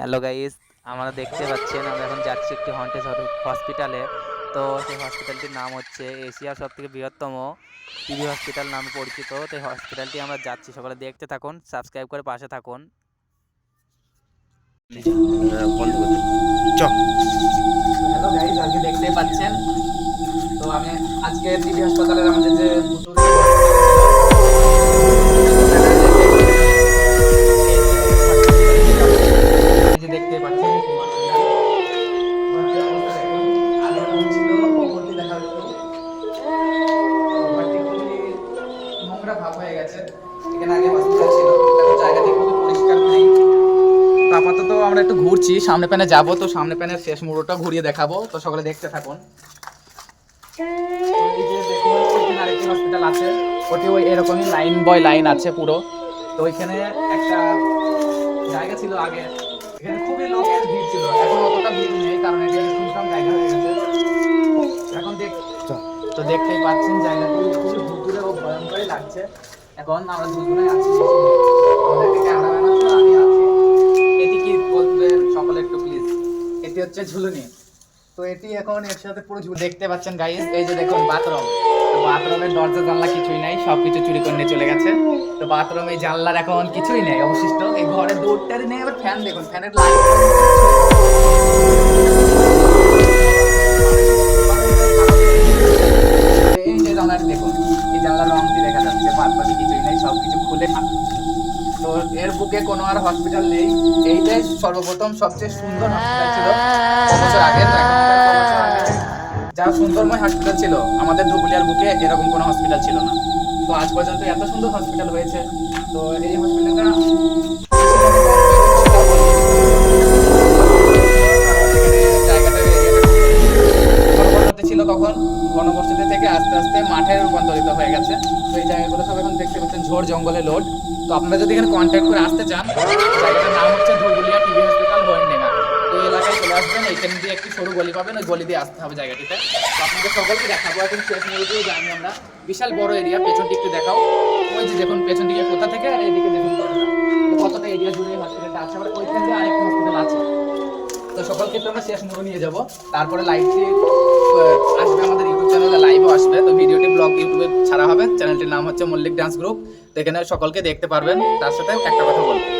Hello guys আমরা দেখতে পাচ্ছেন আমরা এখন যাচ্ছি একটি হন্টেজ হসপিটালে তো সেই হসপিটালটির নাম হচ্ছে এশিয়ার সব থেকে বৃহত্তম টিবি হসপিটাল নামে পরিচিত। তো এই হসপিটালটি আমরা যাচ্ছি সকালে দেখতে থাকুন সাবস্ক্রাইব করে পাশে থাকুন। হ্যালো গাইস আজকে দেখতেই পাচ্ছেন। তো আমি আজকে টিবি হাসপাতালের আমাদের যে ভাব হয়ে গেছে। এখানে আগে হসপিটাল ছিল এখন জায়গাটি খুবই পরিষ্কার নেই। তো আপাতত আমরা একটু ঘুরছি সামনে প্যানে যাব তো সামনে প্যানের শেষ মুহূর্তটা ঘুরিয়ে দেখাবো তো সকলে দেখতে থাকুন। আরেকটি হসপিটাল আছে ওটি ওই এরকমই লাইন বয় লাইন আছে পুরো। তো ওইখানে একটা জায়গা ছিল আগে এখানে খুবই লোকের ভিড় ছিল এখন অতটা ভিড় নেই কারণ এটা একটা শুনশান জায়গা হয়ে গেছে। এখন দেখ তো দেখতেই পাচ্ছেন জায়গাটি খুবই ভয়ঙ্করই লাগছে। এখন আমরা দুজনে আছি এটি কি বলবেন সকলে একটু প্লিজ এটি হচ্ছে ঝুলুনি। তো এটি এখন এর সাথে পুরো ঝুল দেখতে পাচ্ছেন গাইস এই যে দেখুন বাথরুম বাথরুমের দরজা, জানলা কিছুই নাই সব কিছু চুরি করে চলে গেছে। তো বাথরুমে জানলার এখন কিছুই নেই, অবশিষ্ট এই ঘরে দৌড়টারই নেই আবার ফ্যান দেখুন ফ্যানের লাইট তো এর বুকে কোনো আর হসপিটাল নেই। এইটাই সর্বপ্রথম সবচেয়ে সুন্দর হসপিটাল ছিল। আগে? তো বছর আগে। যা সুন্দরময় হসপিটাল ছিল আমাদের ধুবুলিয়ার বুকে এরকম কোনো হসপিটাল ছিল না। তো আজ পর্যন্ত এত সুন্দর হসপিটাল হয়েছে। তো এই হসপিটালটা তখন ঘনবসতি থেকে আস্তে আস্তে মাঠে রূপান্তরিত হয়ে গেছে। তো এই জায়গাগুলো সব এখন দেখতে পাচ্ছেন ঝোড় জঙ্গলে লোড তো আপনারা যদি এখানে কন্ট্যাক্ট করে আসতে চান জায়গাটার নাম হচ্ছে ধুলগুলিয়া টিভি হসপিটাল হোয়েন্ডেঙ্গা তো এই এলাকায় চলে আসবেন এইখান দিয়ে একটি সরু গলি পাবেন, ওই গলি দিয়ে আসতে হবে জায়গাটিতে। তো আপনাদের সকলকে দেখাবো, এখন শেষ মুহূর্তেও জানি আমরা। বিশাল বড় এরিয়া পেছনটি একটু দেখাও। ওই যে দেখুন, পেছন দিকে কোথা থেকে, আর এদিকে দেখুন কতটা তো এরিয়া জুড়ে হসপিটালটা আছে, আবার ওইখান দিয়ে আরেকটা হসপিটাল আছে। তো সকল ক্ষেত্রে আমরা শেষ মুড়ো নিয়ে যাব। তারপরে লাইট আসবে আসবে। তো ভিডিওটি ব্লগ, ইউটিউবে ছাড়া হবে। চ্যানেলটির নাম হচ্ছে মল্লিক ডান্স গ্রুপ। তো এখানে সকলকে দেখতে পারবেন। তার সাথে একটা কথা বলব।